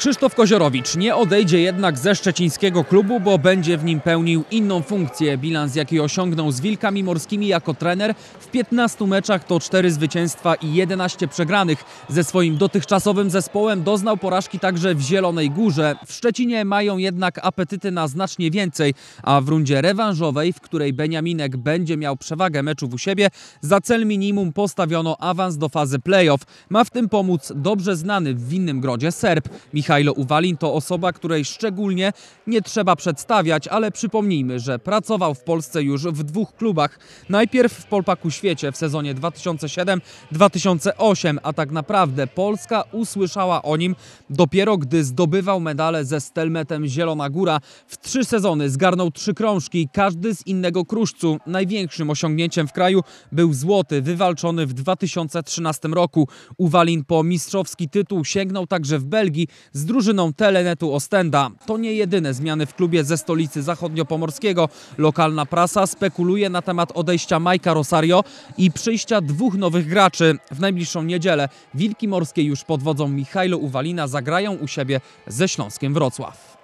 Krzysztof Koziorowicz nie odejdzie jednak ze szczecińskiego klubu, bo będzie w nim pełnił inną funkcję. Bilans, jaki osiągnął z Wilkami Morskimi jako trener w 15 meczach to 4 zwycięstwa i 11 przegranych. Ze swoim dotychczasowym zespołem doznał porażki także w Zielonej Górze. W Szczecinie mają jednak apetyty na znacznie więcej, a w rundzie rewanżowej, w której Beniaminek będzie miał przewagę meczów u siebie, za cel minimum postawiono awans do fazy playoff. Ma w tym pomóc dobrze znany w winnym grodzie Serb. Michajlo Uwalin to osoba, której szczególnie nie trzeba przedstawiać, ale przypomnijmy, że pracował w Polsce już w dwóch klubach. Najpierw w Polpaku Świecie w sezonie 2007-2008, a tak naprawdę Polska usłyszała o nim dopiero gdy zdobywał medale ze Stelmetem Zielona Góra. W trzy sezony zgarnął trzy krążki, każdy z innego kruszcu. Największym osiągnięciem w kraju był złoty, wywalczony w 2013 roku. Uwalin po mistrzowski tytuł sięgnął także w Belgii z drużyną Telenetu Ostenda. To nie jedyne zmiany w klubie ze stolicy zachodniopomorskiego. Lokalna prasa spekuluje na temat odejścia Majka Rosario i przyjścia dwóch nowych graczy. W najbliższą niedzielę Wilki Morskie już pod wodzą Michajlo Uwalina zagrają u siebie ze Śląskiem Wrocław.